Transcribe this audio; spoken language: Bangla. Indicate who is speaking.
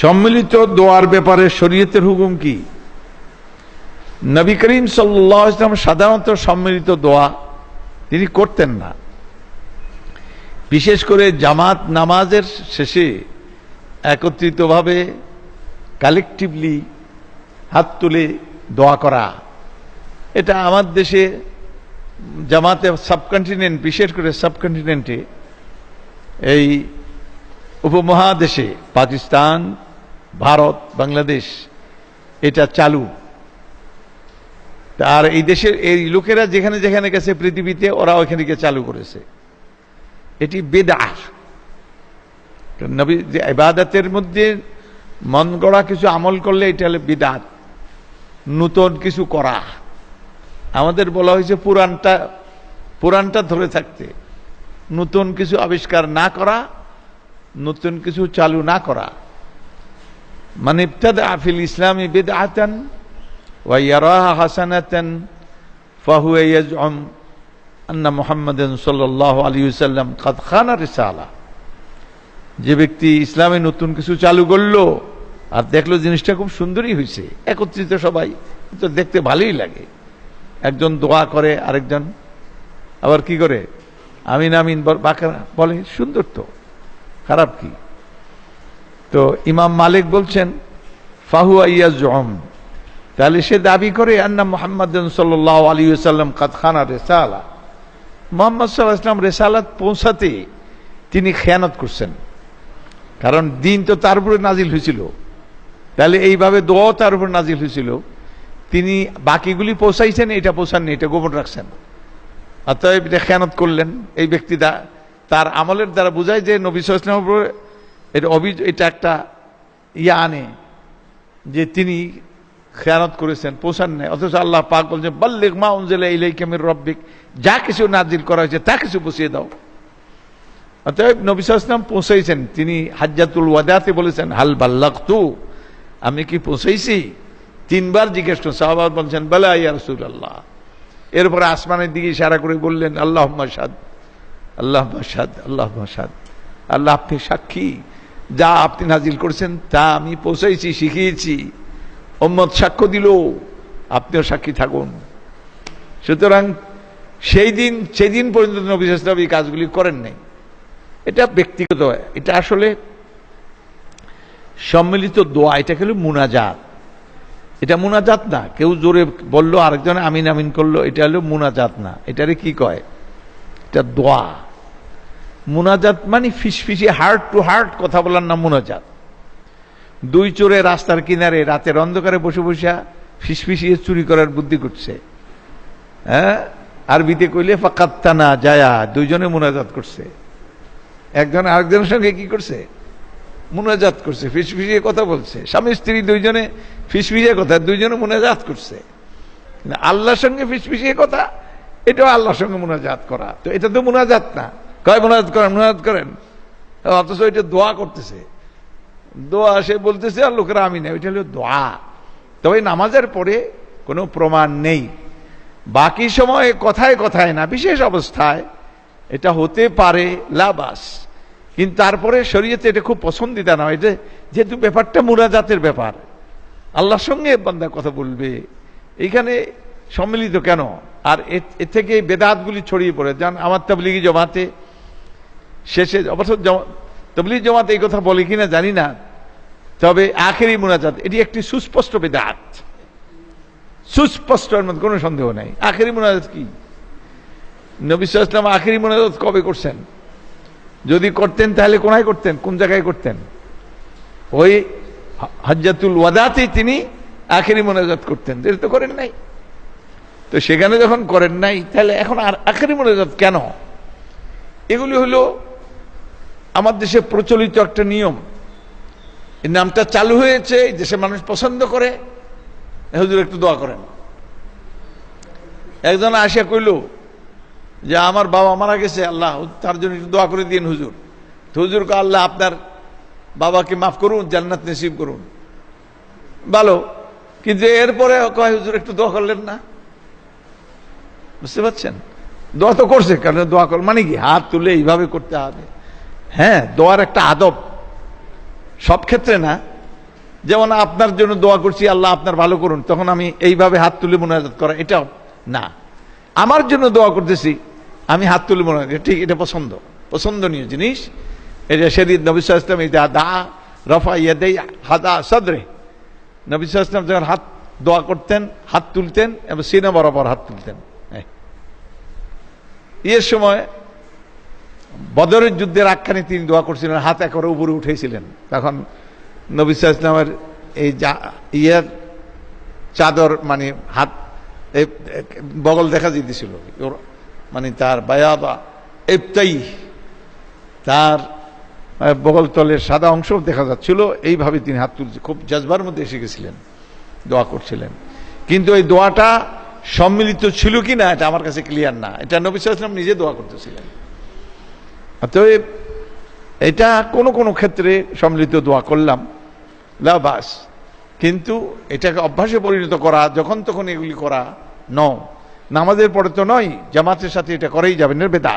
Speaker 1: সম্মিলিত দোয়ার ব্যাপারে শরীয়তের হুকুম কি? নবী করিম সাল্লাহ ইসলাম সাধারণত সম্মিলিত দোয়া তিনি করতেন না। বিশেষ করে জামাত নামাজের শেষে একত্রিতভাবে কালেকটিভলি হাত তুলে দোয়া করা। এটা আমার দেশে জামাতে সাবকন্টিনেন্ট, বিশেষ করে সাবকন্টিনেন্টে, এই উপমহাদেশে, পাকিস্তান ভারত, বাংলাদেশ, এটা চালু। আর এই দেশের এই লোকেরা যেখানে যেখানে গেছে পৃথিবীতে, ওরা ওইখানে গিয়ে চালু করেছে। এটি বেদার নবী, যে ইবাদতের মধ্যে মন গড়া কিছু আমল করলে এটা হলো বিদাত নূতন কিছু করা। আমাদের বলা হয়েছে পুরাণটা পুরাণটা ধরে থাকতে। নতুন কিছু আবিষ্কার না করা, নতুন কিছু চালু না করা। মানে ইবতাদা ফিল ইসলামী বিদআতান ওয়া ইয়ারাহা হাসানাতান ফাহুয়া ইয়াজউম আন্না মুহাম্মাদান সাল্লাল্লাহু আলাইহি ওয়াসাল্লাম কাদ খানা রিসালা যে ব্যক্তি ইসলামে নতুন কিছু চালু করল আর দেখল জিনিসটা খুব সুন্দরই হয়েছে, একত্রিত সবাই, তো দেখতে ভালোই লাগে। একজন দোয়া করে আরেকজন, আবার কি করে? আমিন আমিন বাঁকা বলে, সুন্দর তো, খারাপ কি? তো ইমাম মালিক বলছেন, ফাহুয়া ইয়া জম তাহলে সে দাবি করে, আন্না মোহাম্মদ সাল্লাহ আলী সাল্লাম কাতখানা রেসালা। মোহাম্মদ সাল্লাহ ইসলাম রেসালাত পৌঁছাতে তিনি খেয়ানত করছেন। কারণ দিন তো তার উপরে নাজিল হয়েছিল। তাহলে এইভাবে দোয়াও তার উপর নাজিল হয়েছিল। তিনি বাকিগুলি পৌঁছাইছেন, এটা পৌঁছাননি, এটা গোপন রাখছেন। অতএব এটা খেয়ানত করলেন। এই ব্যক্তি তার আমলের দ্বারা বোঝায় যে নবী সাল্লামের উপর এটা অভিযোগ, এটা একটা ইয়া আনে যে তিনি খেয়ানত করেছেন পৌঁছান নেই। অথচ আল্লাহ পাক বলছেন বাল্লিক মা উনজেলা ইলাই কেমির রব্বিক। যা কিছু নাজিল করা হয়েছে, তা কিছু পৌঁছিয়ে দাও। অতএব নবী সাল্লাম পৌঁছাইছেন। তিনি হাজ্জাতুল ওয়াদাতে বলেছেন, হাল বাল্লাক তু আমি কি পৌঁছাইছি? তিনবার জিজ্ঞেস করছেন। সাহাবাদ বলছেন, বেলা ইয়া রসুল আল্লাহ এরপরে আসমানের দিকে ইশারা করে বললেন আল্লাহ মাসাদ আল্লাহ মাসাদ আল্লাহ মাসাদ আল্লাহ আপনি সাক্ষী। যা আপনি নাজিল করেছেন, তা আমি পৌঁছাইছি, শিখিয়েছি। ওম্মদ সাক্ষ্য দিল, আপনিও সাক্ষী থাকুন। সুতরাং সেই দিন সেই দিন পর্যন্ত নবী ইসলাম এই কাজগুলি করেন নাই। এটা ব্যক্তিগত, এটা আসলে সম্মিলিত দোয়া, এটা হলো মুনাজাত। এটা মুনাজাত না, কেউ জোরে বলল, আরেকজন আমিন আমিন করল, এটা হলো মুনাজাত না। এটারে কি কয়? এটা দোয়া। মুনাজাত মানে ফিসফিসি হার্ট টু হার্ট কথা বলার নাম মুনাজাত। দুই চোরে রাস্তার কিনারে রাতের অন্ধকারে বসে বসে ফিসফিসিয়ে চুরি করার বুদ্ধি করছে। হ্যাঁ? আরবিতে কইলে ফাকাত্তানা জায়া দুইজনে মুনাজাত করছে। একজন আরেকজনের সঙ্গে কি করছে? মুনাজাত করছে ফিসফিসিয়ে কথা বলছে। স্বামী, স্ত্রী দুইজনে ফিসফিসিয়ে কথা, দুইজনে মুনাজাত করছে। আল্লাহর সঙ্গে ফিসফিসিয়ে কথা, এটাও আল্লাহর সঙ্গে মুনাজাত করা। তো এটা তো মুনাজাত না। কয় মুনাজাত করেন মুনাজাত করেন? অথচ ওইটা দোয়া করতেছে। দোয়া সে বলতেছে, আর লোকেরা আমি নেই, ওইটা হলো দোয়া। তবে নামাজের পরে কোনো প্রমাণ নেই। বাকি সময়ে কথায় কথায় না, বিশেষ অবস্থায় এটা হতে পারে, লাবাস। কিন্তু তারপরে শরীয়তে এটা খুব পছন্দিতা নয় এটা যেহেতু ব্যাপারটা মুরাজাতের ব্যাপার। আল্লাহর সঙ্গে বান্দা কথা বলবে। এইখানে সম্মিলিত কেন? আর এ থেকে বেদাতগুলি ছড়িয়ে পড়ে। যান আমার তবলিগি জমাতে শেষে, অবশ্য তবলিগ জমাতে এই কথা বলে কিনা জানি না। তবে আখেরি মুনাজাত, এটি একটি সুস্পষ্ট বেদাত। সুস্পষ্ট মধ্যে কোনো সন্দেহ নাই। আখেরি মুনাজাত কি? নবী ইসলাম আখেরি মোনাজাত কবে করছেন? যদি করতেন, তাহলে কোনায় করতেন? কোন জায়গায় করতেন? ওই হজ্জাতুল ওয়াদাতেই তিনি আখেরি মোনাজাত করতেন। এটা তো করেন নাই। তো সেখানে যখন করেন নাই, তাহলে এখন আর আখেরি মোনাজাত কেন? এগুলি হলো আমার দেশে প্রচলিত একটা নিয়ম। এই নামটা চালু হয়েছে, এই দেশে মানুষ পছন্দ করে। হুজুর একটু দোয়া করেন। একজন আসিয়া কইল যে, আমার বাবা মারা গেছে, আল্লাহ, তার জন্য একটু দোয়া করে দিন হুজুর। তো হুজুরকে আল্লাহ, আপনার বাবাকে মাফ করুন, জান্নাত নসিব করুন। ভালো, কিন্তু এরপরে কয়, হুজুর, একটু দোয়া করলেন না? বুঝতে পারছেন? দোয়া তো করছে, কারণ দোয়া কর মানে কি? হাত তুলে এইভাবে করতে হবে। হ্যাঁ দোয়ার একটা আদব। সব ক্ষেত্রে না, যেমন আপনার জন্য দোয়া করছি, আল্লাহ আপনার ভালো করুন, তখন আমি এইভাবে হাত তুলে মোনাজাত করা, এটাও না। আমার জন্য দোয়া করতেছি, আমি হাত তুলে মোনাজাত ঠিক, এটা পছন্দ। পছন্দনীয় জিনিস। এটা শরীর নবী সাল্লাল্লাহু আলাইহি ওয়াসাল্লাম এটা দা রফা, ইয়াদাই, হাদা, সদরে। নবী সাল্লাল্লাহু যখন হাত, দোয়া করতেন, হাত তুলতেন, এবং সিনা বরাবর হাত তুলতেন। এই। এর সময় বদরের যুদ্ধের আখ্যানে তিনি দোয়া করছিলেন, হাত একবারে উপরে উঠেছিলেন। তখন নবী ইসলামের এই যা- ইয়ের চাদর মানে হাত, এই, বগল দেখা যেতেছিল মানে তার বায়াবা এপতাই তার বগল তলের সাদা অংশ দেখা যাচ্ছিল। এইভাবে তিনি হাত তুলছে, খুব জজবার মধ্যে এসে গেছিলেন, দোয়া করছিলেন। কিন্তু এই দোয়াটা সম্মিলিত ছিল কি না এটা আমার কাছে ক্লিয়ার না। এটা নবী ইসলাম নিজে দোয়া করতেছিলেন। অতএব এটা কোনো কোনো ক্ষেত্রে সম্মিলিত দোয়া করলাম লাবাস কিন্তু এটাকে অভ্যাসে পরিণত করা, যখন তখন এগুলি করা ন নামাজের পরে তো নয়, জামাতের সাথে এটা করেই যাবে বেদাত।